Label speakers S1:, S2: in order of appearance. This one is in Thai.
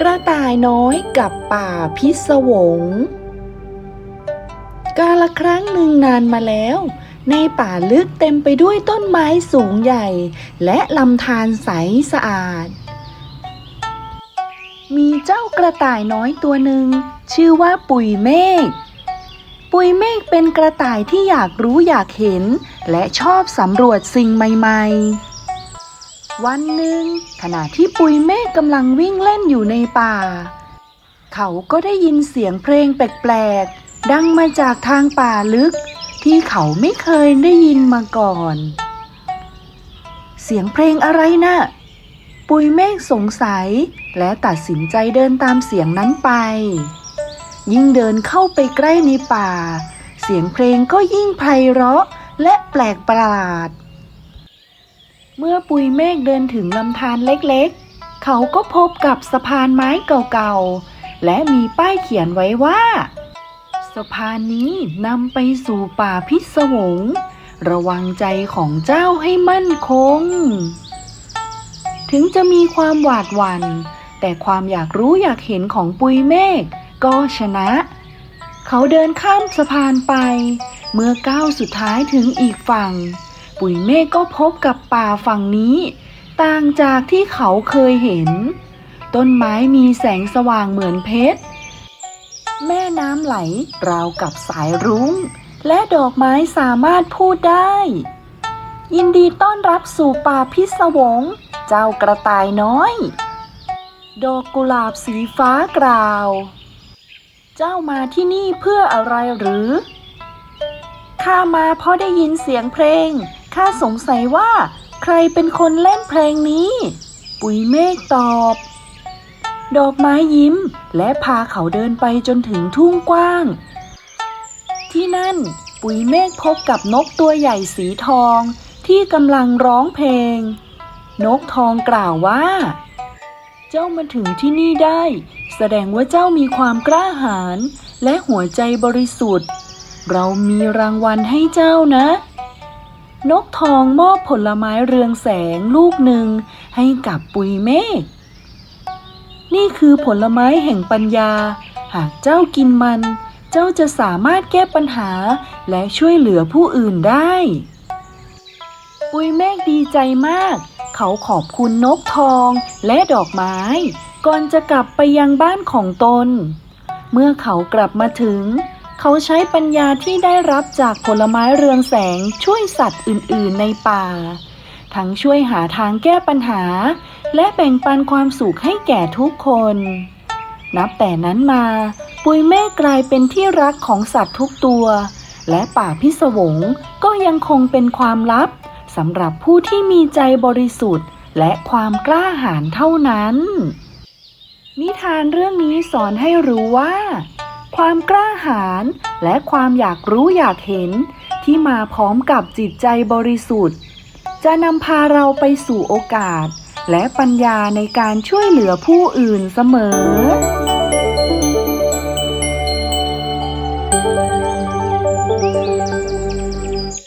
S1: กระต่ายน้อยกับป่าพิศวง กาละครั้งหนึ่งนานมาแล้ว ในป่าลึกเต็มไปด้วยต้นไม้สูงใหญ่ และลำธารใสสะอาด มีเจ้ากระต่ายน้อยตัวหนึ่ง ชื่อว่าปุยเมฆปุยเมฆเป็นกระต่ายที่อยากรู้อยากเห็น และชอบสำรวจสิ่งใหม่ ๆ วันหนึ่งขณะที่ปุยเมฆกำลังวิ่งเล่นอยู่ในป่า เขาก็ได้ยินเสียงเพลงแปลกๆ ดังมาจากทางป่าลึก ที่เขาไม่เคยได้ยินมาก่อน เสียงเพลงอะไรนะ่ะ ปุยเมฆสงสัยและตัดสินใจเดินตามเสียงนั้นไป ยิ่งเดินเข้าไปใกล้ในป่า เสียงเพลงก็ยิ่งไพเราะและแปลกประหลาด เมื่อปุยเมฆเดินถึงลำธารเล็กๆ เขาก็พบกับสะพานไม้เก่าๆ และมีป้ายเขียนไว้ว่า สะพานนี้นำไปสู่ป่าพิศวง ระวังใจของเจ้าให้มั่นคง ถึงจะมีความหวาดหวัน่น แต่ความอยากรู้อยากเห็นของปุยเมฆก็ชนะ เขาเดินข้ามสะพานไป เมื่อก้าวสุดท้ายถึงอีกฝั่ง ปุยเมฆก็พบกับป่าฝั่งนี้ ต่างจากที่เขาเคยเห็น ต้นไม้มีแสงสว่างเหมือนเพชร แม่น้ำไหลราวกับสายรุง้ง และดอกไม้สามารถพูดได้ ยินดีต้อนรับสู่ป่าพิศวง เจ้ากระต่ายน้อย ดอกกุหลาบสีฟ้ากล่าว เจ้ามาที่นี่เพื่ออะไรหรือข้ามาเพราะได้ยินเสียงเพลง ข้าสงสัยว่าใครเป็นคนเล่นเพลงนี้ ปุยเมฆตอบ ดอกไม้ยิ้มและพาเขาเดินไปจนถึงทุ่งกว้าง ที่นั่นปุยเมฆพบกับนกตัวใหญ่สีทองที่กำลังร้องเพลง นกทองกล่าวว่า เจ้ามาถึงที่นี่ได้ แสดงว่าเจ้ามีความกล้าหาญและหัวใจบริสุทธิ์ เรามีรางวัลให้เจ้านะ นกทองมอบผลไม้เรืองแสงลูกหนึ่งให้กับปุยเมฆ นี่คือผลไม้แห่งปัญญา หากเจ้ากินมัน เจ้าจะสามารถแก้ปัญหาและช่วยเหลือผู้อื่นได้ ปุยเมฆดีใจมาก เขาขอบคุณนกทองและดอกไม้ ก่อนจะกลับไปยังบ้านของตน เมื่อเขากลับมาถึง เขาใช้ปัญญาที่ได้รับจากผลไม้เรืองแสงช่วยสัตว์อื่นๆในป่า ทั้งช่วยหาทางแก้ปัญหา และแบ่งปันความสุขให้แก่ทุกคน นับแต่นั้นมา ปุยเมฆกลายเป็นที่รักของสัตว์ทุกตัว และป่าพิศวงก็ยังคงเป็นความลับสำหรับผู้ที่มีใจบริสุทธิ์ และความกล้าหาญเท่านั้น นิทานเรื่องนี้สอนให้รู้ว่า ความกล้าหาญและความอยากรู้อยากเห็นที่มาพร้อมกับจิตใจบริสุทธิ์ จะนำพาเราไปสู่โอกาส และปัญญาในการช่วยเหลือผู้อื่นเสมอ